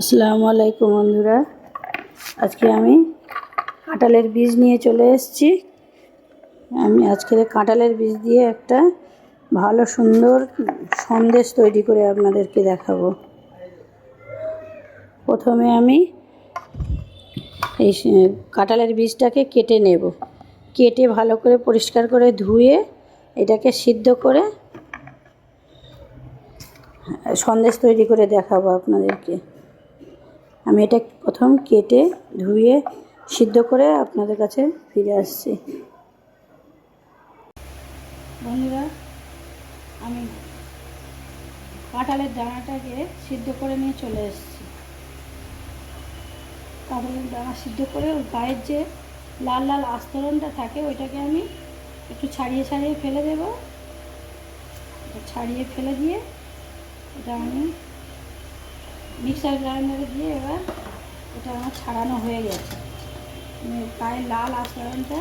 আসসালামু আলাইকুম বন্ধুরা। আজকে আমি কাঁঠালের বীজ নিয়ে চলে এসেছি। আমি আজকে কাঁঠালের বীজ দিয়ে একটা ভালো সুন্দর সন্দেশ তৈরি করে আপনাদেরকে দেখাবো। প্রথমে আমি এই কাঁঠালের বীজটাকে কেটে নেব। কেটে ভালো করে পরিষ্কার করে ধুয়ে এটাকে সিদ্ধ করে সন্দেশ তৈরি করে দেখাবো আপনাদেরকে। আমি এটা প্রথম কেটে ধুয়ে সিদ্ধ করে আপনাদের কাছে ফিরে আসছি। বন্ধুরা, আমি কাঁঠালের দানাটাকে সিদ্ধ করে নিয়ে চলে এসেছি। কাঁঠালের দানা সিদ্ধ করে ওর গায়ের যে লাল লাল আস্তরণটা থাকে, ওইটাকে আমি একটু ছাড়িয়ে ছাড়িয়ে ফেলে দেব। ছাড়িয়ে ফেলে দিয়ে এটা আমি মিক্সার গ্রাইন্ডারে দিয়ে এবার এটা আমার ছাড়ানো হয়ে গেছে। মানে গায়ের লাল আচরণটা।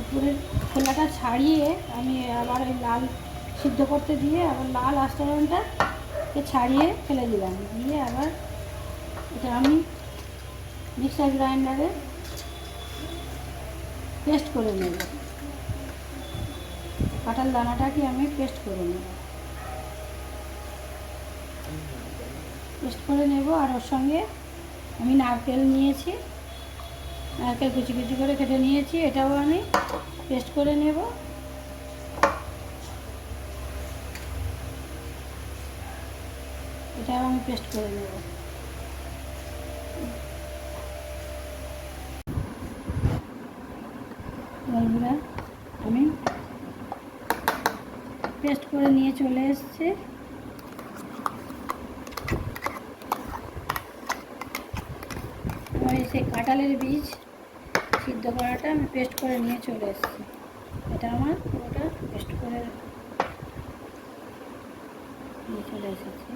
উপরের খোলাটা ছাড়িয়ে আমি আবার ওই লাল সিদ্ধ করতে দিয়ে আবার লাল আচরণটা ছাড়িয়ে ফেলে দিলাম। দিয়ে আবার এটা আমি মিক্সার গ্রাইন্ডারে পেস্ট করে নেব। কাঁঠাল দানাটাকে আমি পেস্ট করে নেব। পেস্ট করে নেব আর ওর সঙ্গে আমি নারকেল নিয়েছি। নারকেল কুচি কুচি করে কেটে নিয়েছি, এটাও আমি পেস্ট করে নেব। এটাও আমি পেস্ট করে নেব। আমি পেস্ট করে নিয়ে চলে এসেছি আমার এই সেই কাঁঠালের বীজ সিদ্ধ করাটা আমি পেস্ট করে নিয়ে চলে এসেছি। এটা আমার পুরোটা পেস্ট করে নিয়ে চলে এসেছি।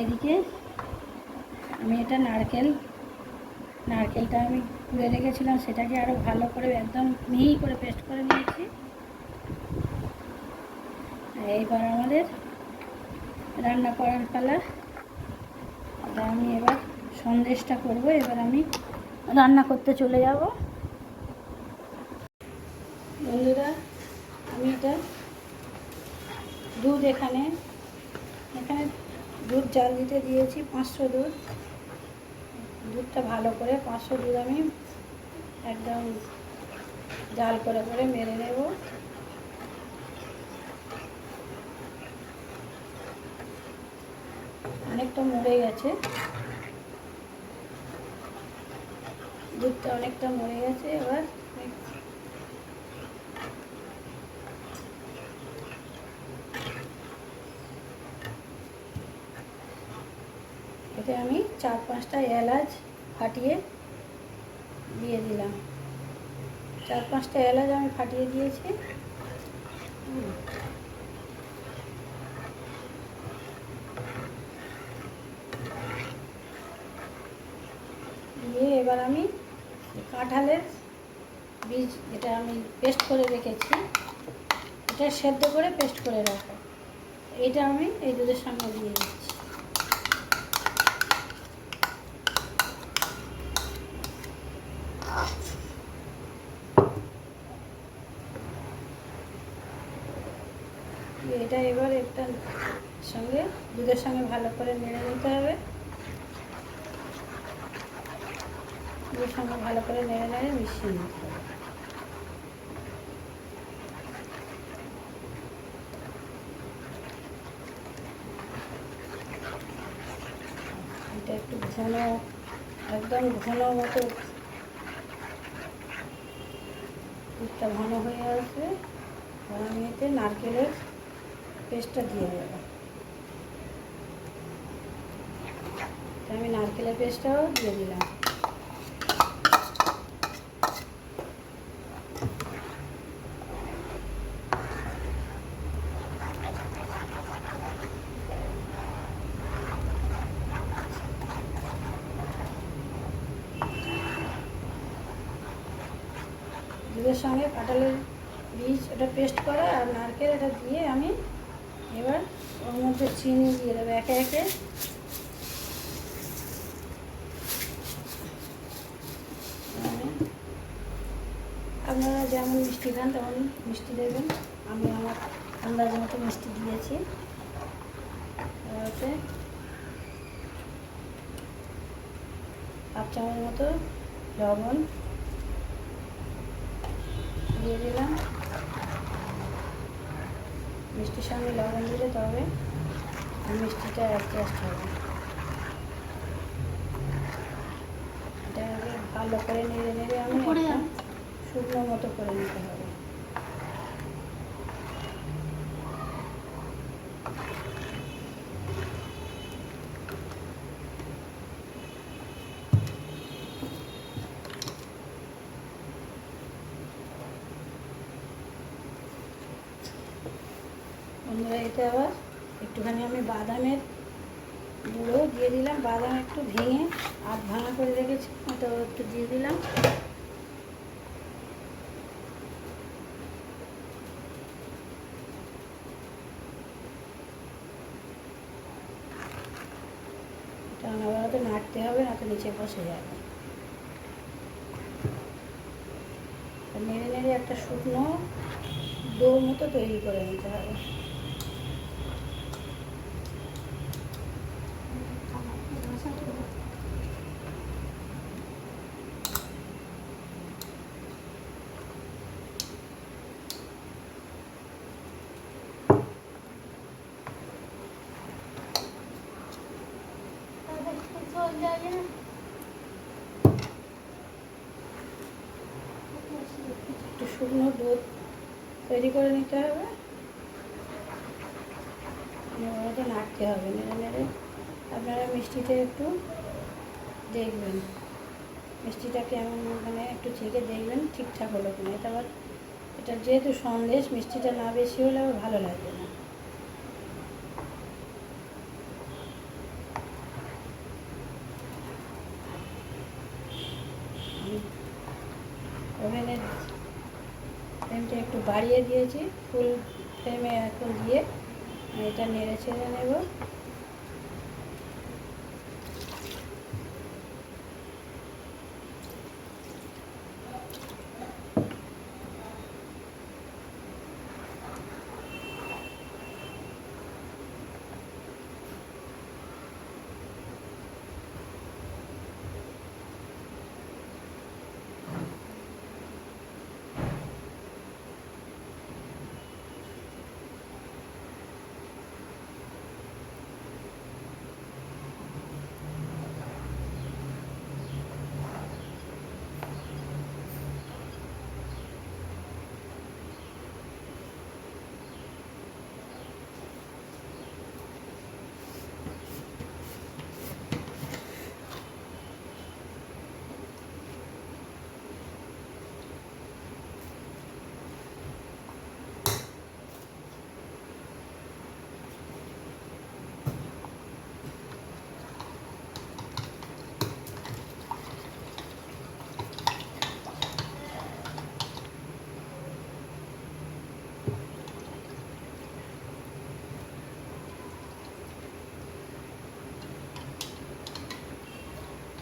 এদিকে আমি এটা নারকেল, নারকেলটা আমি কুড়ে রেখেছিলাম, সেটাকে আরও ভালো করে একদম মিহি করে পেস্ট করে নিয়েছি। এইবার আমাদের রান্না করার পালা আমি এবার সন্দেশটা করব, এবার আমি রান্না করতে চলে যাব। বন্ধুরা, আমি এটা দুধ এখানে এখানে দুধ জাল দিতে দিয়েছি, পাঁচশো দুধ। দুধটা ভালো করে পাঁচশো দুধ আমি একদম জাল করে করে মেরে নেব। অনেকটা মরে গেছে। দুধটা অনেকটা মরে গেছে, এবার এতে আমি চার পাঁচটা এলাচ ফাটিয়ে দিয়ে দিলাম। চার পাঁচটা এলাচ আমি ফাটিয়ে দিয়েছি। দিয়ে এবার আমি কাঁঠালের বীজ এটা আমি পেস্ট করে রেখেছি। এটা সেদ্ধ করে পেস্ট করে রাখো। এইটা আমি এই দুধের সঙ্গে দিয়ে দিচ্ছি। এটা এবার একটা সঙ্গে দুধের সঙ্গে ভালো করে নেড়ে নিতে হবে। সঙ্গে ভালো করে নেড়ে নেড়ে মিশিয়ে নিতে এটা একটু ঘন, একদম ঘন মতো। দুধটা ঘন হয়ে আসবে। আমি এতে নারকেলের পেস্টটা দিয়ে দেবো। আমি নারকেলের পেস্টটাও দিয়ে দিলাম। দুধের সঙ্গে কাঁঠালের বীজ এটা পেস্ট করা আর নারকেল এটা দিয়ে আমি এবার ওর মধ্যে চিনি দিয়ে দেবো একে একে। আপনারা যেমন মিষ্টি খান, তেমন মিষ্টি দেবেন। আমি আমার আন্দাজ মতো মিষ্টি দিয়েছি। হাফ চামচ মতো লবণ দিয়ে দিলাম। মিষ্টির সঙ্গে লবণ দিলে তবে মিষ্টিটা অ্যাডজাস্ট হবে। এটা ভালো করে নেড়ে নেড়ে আমি শুকনো মতো করে নিতে হবে। বন্ধুরা এতে আবার একটুখানি আমি বাদামের গুঁড়ো দিয়ে দিলাম। বাদাম একটু ভেঙে আধ ভাঙা করে রেখেছি, ওটাও একটু দিয়ে দিলাম। অনবরত নাড়তে হবে, না তো নিচে বসে যাবে। নেড়ে নেড়ে একটা শুকনো ডো মতো তৈরি করে নিতে হবে। একটু শুকনো দুধ তৈরি করে নিতে হবে। ওটা নাড়তে হবে, নেড়ে নেড়ে। আপনারা মিষ্টিটা একটু দেখবেন। মিষ্টিটা কেমন মানে একটু চেখে দেখবেন ঠিকঠাক হলো কিনা। এটা আবার, এটা যেহেতু সন্দেশ, মিষ্টিটা না বেশি হলে আবার ভালো লাগবে না ওভেনের ফ্লেমটা একটু বাড়িয়ে দিয়েছি ফুল ফ্লেমে এখন দিয়ে এটা নেড়ে ছেড়ে নেব।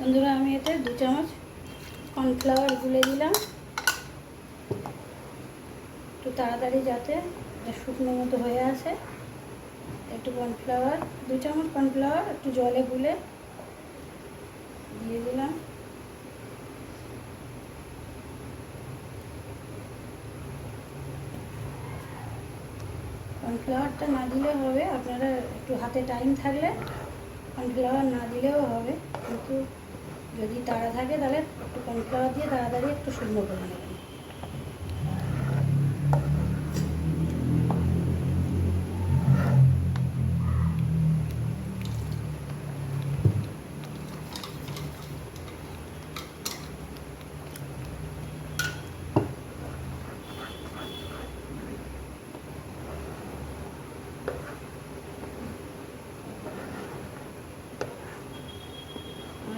বন্ধুরা, আমি এতে দু চামচ কর্নফ্লাওয়ার গুলে দিলাম। একটু তাড়াতাড়ি যাতে শুকনো মতো হয়ে আসে। একটু কর্নফ্লাওয়ার দু চামচ কর্নফ্লাওয়ার একটু জলে গুলে দিয়ে দিলাম। কর্নফ্লাওয়ারটা না দিলে হবে, আপনারা একটু হাতে টাইম থাকলে কর্নফ্লাওয়ার না দিলেও হবে। কিন্তু যদি তাড়া থাকে তাহলে একটু কর্নফ্লাওয়ার দিয়ে তাড়াতাড়ি একটু শুকনো করে নেবেন।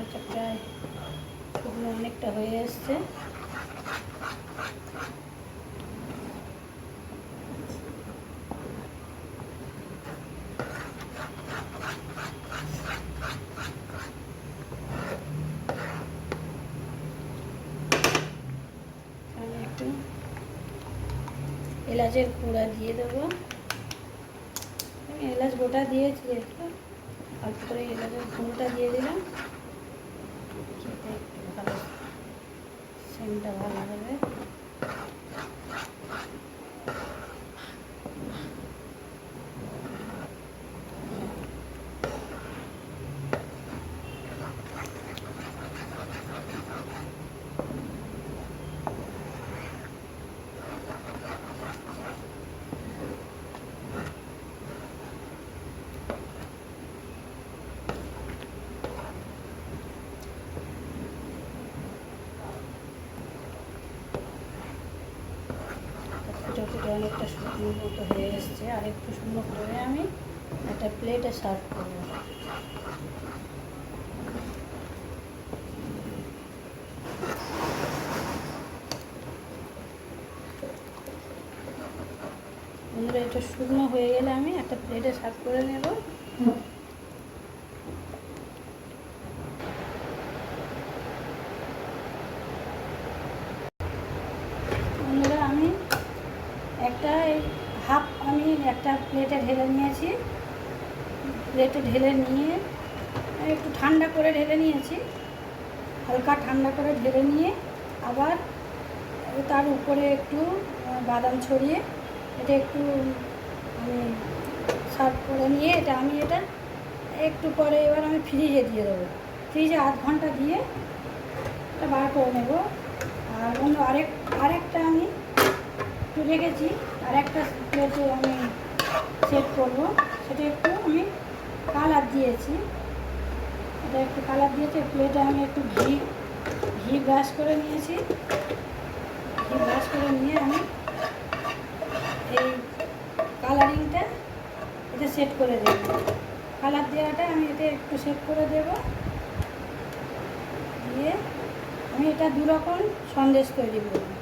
ভাতটা প্রায় শুকনো অনেকটা হয়ে এসছে। এলাচের গুঁড়া দিয়ে দেবো। এলাচ গোটা দিয়েছি একটু তারপরে এলাচের গুঁড়োটা দিয়ে দিলাম। সেন্টটা ভালো হবে। অনেকটা শুকনো মতো হয়ে এসছে। আর একটু শুকনো করে আমি একটা প্লেটে সার্ভ করব। বন্ধুরা, এটা শুকনো হয়ে গেলে আমি একটা প্লেটে সার্ভ করে নেব বন্ধুরা আমি একটা এই হাফ আমি একটা প্লেটে ঢেলে নিয়েছি। প্লেটে ঢেলে নিয়ে একটু ঠান্ডা করে ঢেলে নিয়েছি। হালকা ঠান্ডা করে ঢেলে নিয়ে আবার তার উপরে একটু বাদাম ছড়িয়ে এটা একটু, আমি সার্ভ করে নিয়ে এটা আমি এটা একটু পরে এবার আমি ফ্রিজে দিয়ে দেবো। ফ্রিজে আধ ঘণ্টা দিয়ে এটা বার করে নেব। আর অন্য আরেক, আরেকটা আমি একটু রেখেছি। আর একটা প্লেটে আমি সেট করব। সেটা একটু আমি কালার দিয়েছি। এটা একটু কালার দিয়েছি। প্লেটে আমি একটু ঘি ঘি ব্রাশ করে নিয়েছি। ঘি ব্রাশ করে নিয়ে আমি এই কালারিংটা এটা সেট করে দেব। কালার দেওয়াটা আমি এটা একটু সেট করে দেব। দিয়ে আমি এটা দু রকম সন্দেশ তৈরি করব।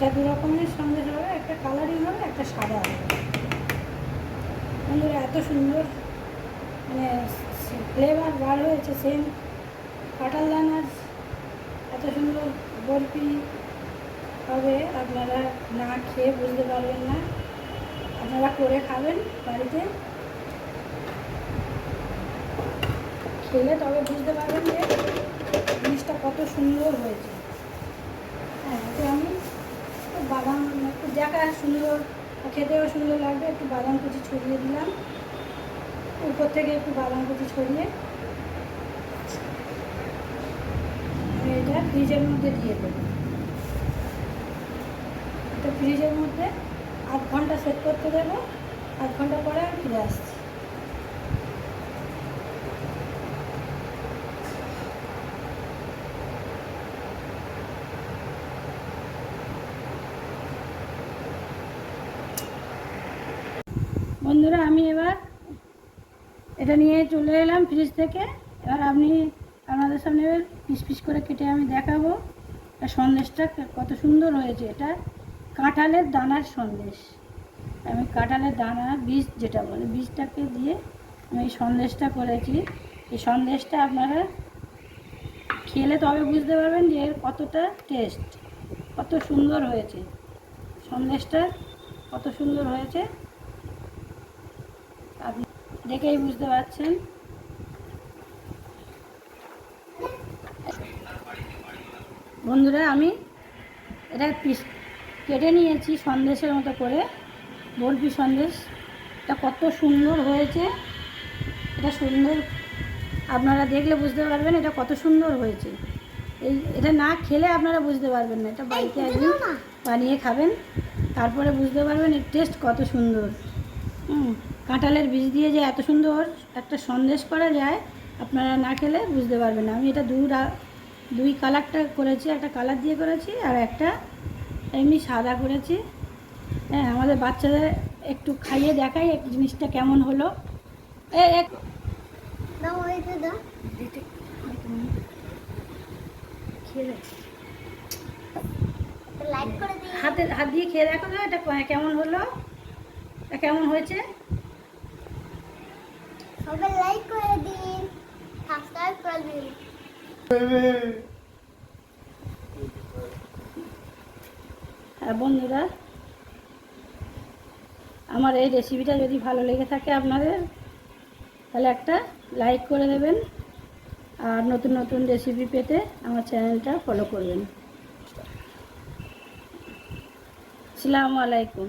এটা দু রকমের সন্দেশ হবে একটা কালারিং হবে, একটা সাদা হবে। বন্ধুরা, এত সুন্দর মানে ফ্লেভার বার হয়েছে সেম কাঁঠাল দানার, এত সুন্দর বরফি হবে, আপনারা না খেয়ে বুঝতে পারবেন না। আপনারা করে খাবেন বাড়িতে। খেলে তবে বুঝতে পারবেন যে জিনিসটা কত সুন্দর হয়েছে হ্যাঁ এতে আমি একটু বাদাম একটু দেখা সুন্দর খেতেও সুন্দর লাগবে। একটু বাদাম কুচি ছড়িয়ে দিলাম। উপর থেকে একটু বাদাম কুচি ছড়িয়ে এটা ফ্রিজের মধ্যে দিয়ে দেবো। এটা ফ্রিজের মধ্যে আধ ঘণ্টা সেট করতে দেবো। আধ ঘণ্টা পরে আমি ফিরে আসছি বন্ধুরা আমি এবার এটা নিয়ে চলে এলাম ফ্রিজ থেকে। এবার আপনি আপনাদের সামনে পিস পিস করে কেটে আমি দেখাবো সন্দেশটা কত সুন্দর হয়েছে। এটা কাঁঠালের দানার সন্দেশ। আমি কাঁঠালের দানা, বীজ যেটা বলে, বীজটাকে দিয়ে আমি এই সন্দেশটা করেছি। এই সন্দেশটা আপনারা খেলে তবে বুঝতে পারবেন যে এর কতটা টেস্ট কত সুন্দর হয়েছে। সন্দেশটা কত সুন্দর হয়েছে। দেখেই বুঝতে পারছেন। বন্ধুরা, আমি এটা পিস কেটে নিয়েছি সন্দেশের মতো করে, বরফি সন্দেশ। এটা কত সুন্দর হয়েছে। এটা সুন্দর, আপনারা দেখলে বুঝতে পারবেন এটা কত সুন্দর হয়েছে। এই, এটা না খেলে আপনারা বুঝতে পারবেন না, এটা বাড়িতে একদিন বানিয়ে খাবেন, তারপরে বুঝতে পারবেন এর টেস্ট কত সুন্দর। হুম। কাঁঠালের বীজ দিয়ে যে এত সুন্দর একটা সন্দেশ করা যায় আপনারা না খেলে বুঝতে পারবেন না। আমি এটা দু রা- দুই কালারটা করেছি একটা কালার দিয়ে করেছি আর একটা এমনি সাদা করেছি। হ্যাঁ আমাদের বাচ্চাদের একটু খাইয়ে দেখাই এক জিনিসটা কেমন হলো। এ এক হাতে হাত দিয়ে খেয়ে দেখো এটা কেমন হলো? কেমন হয়েছে? সবাই লাইক করে দিন সাবস্ক্রাইব করে দিন আর বন্ধুরা, আমার এই রেসিপিটা যদি ভালো লেগে থাকে আপনাদের, তাহলে একটা লাইক করে দেবেন আর নতুন নতুন রেসিপি পেতে আমার চ্যানেলটা ফলো করবেন। আসসালামু আলাইকুম।